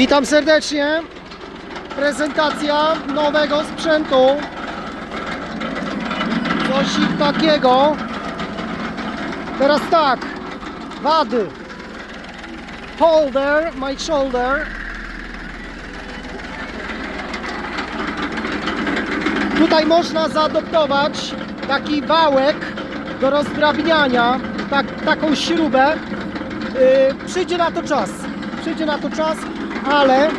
Witam serdecznie. Prezentacja nowego sprzętu. Coś takiego. Teraz tak. Wady. Holder, my shoulder. Tutaj można zaadoptować taki wałek do rozdrabniania, tak, taką śrubę. Yy, przyjdzie na to czas. Przyjdzie na to czas, ale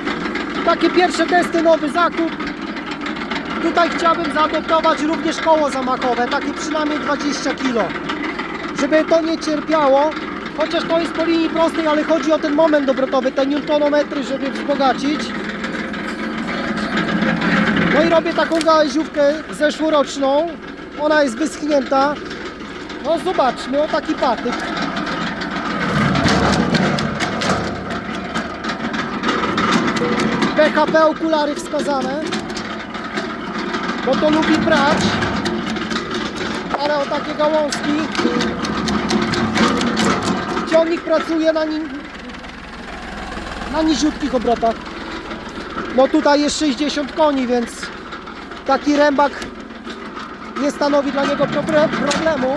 takie pierwsze testy, nowy zakup. Tutaj chciałbym zaadoptować również koło zamachowe, takie przynajmniej 20 kg. Żeby to nie cierpiało, chociaż to jest po linii prostej, ale chodzi o ten moment obrotowy, te newtonometry, żeby wzbogacić. No i robię taką gałęziówkę zeszłoroczną. Ona jest wyschnięta. No zobaczmy, o taki patyk. PKP okulary wskazane. Bo to lubi brać. Ale o takie gałązki. Ciągnik pracuje na nim na niziutkich obrotach. No tutaj jest 60 koni, więc taki rębak nie stanowi dla niego problemu.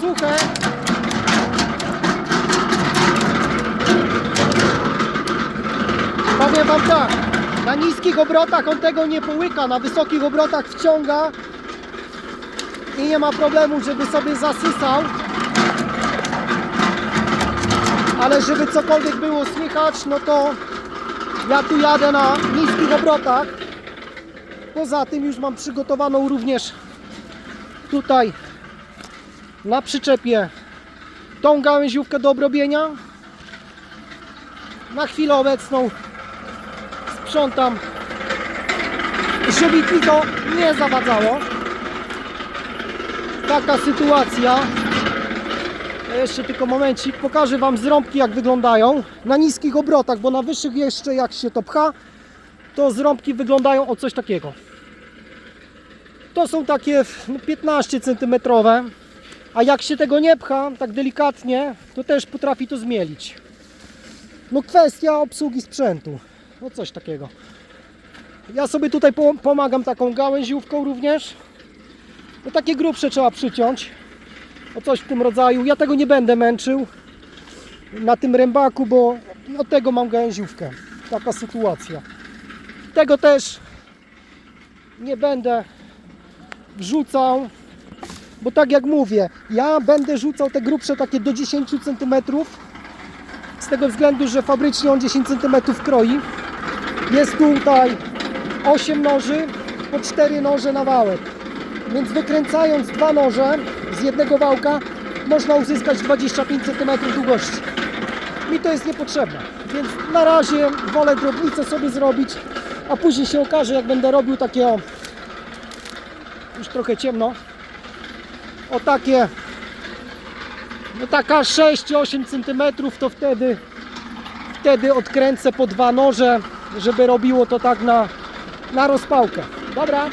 Suche. Tak, na niskich obrotach on tego nie połyka, na wysokich obrotach wciąga i nie ma problemu, żeby sobie zasysał. Ale żeby cokolwiek było słychać, no to ja tu jadę na niskich obrotach. Poza tym już mam przygotowaną również tutaj na przyczepie tą gałęziówkę do obrobienia. Na chwilę obecną sprzątam, żeby mi to nie zawadzało. Taka sytuacja. Jeszcze tylko momencik, pokażę Wam zrąbki jak wyglądają na niskich obrotach, bo na wyższych jeszcze jak się to pcha, to zrąbki wyglądają o coś takiego. To są takie no, 15 cm, a jak się tego nie pcha, tak delikatnie, to też potrafi to zmielić. No kwestia obsługi sprzętu, no coś takiego. Ja sobie tutaj po- pomagam taką gałęziówką również. No takie grubsze trzeba przyciąć o coś w tym rodzaju. Ja tego nie będę męczył na tym rębaku, bo od tego mam gałęziówkę. Taka sytuacja. Tego też nie będę wrzucał, bo tak jak mówię, ja będę rzucał te grubsze takie do 10 cm z tego względu, że fabrycznie on 10 cm kroi. Jest tutaj 8 noży po 4 noże na wałek. Więc wykręcając dwa noże z jednego wałka można uzyskać 25 cm długości. Mi to jest niepotrzebne, więc na razie wolę drobnicę sobie zrobić, a później się okaże jak będę robił takie o, już trochę ciemno, o takie no taka 6-8 cm to wtedy wtedy odkręcę po dwa noże, żeby robiło to tak na, na rozpałkę. Dobra.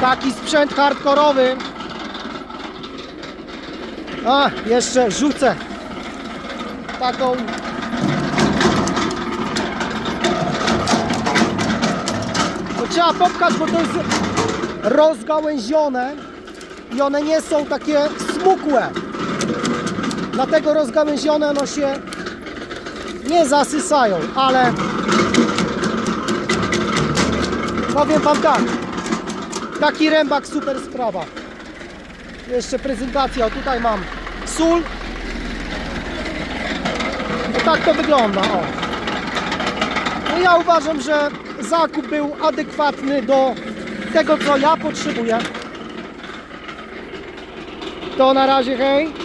Taki sprzęt hardkorowy. A, jeszcze rzucę taką to trzeba popchać, bo to jest rozgałęzione i one nie są takie smukłe. Dlatego rozgałęzione no się nie zasysają, ale powiem Wam tak, taki rębak super sprawa. Jeszcze prezentacja, tutaj mam sól. No tak to wygląda, o. No ja uważam, że zakup był adekwatny do tego, co ja potrzebuję. To na razie, hej.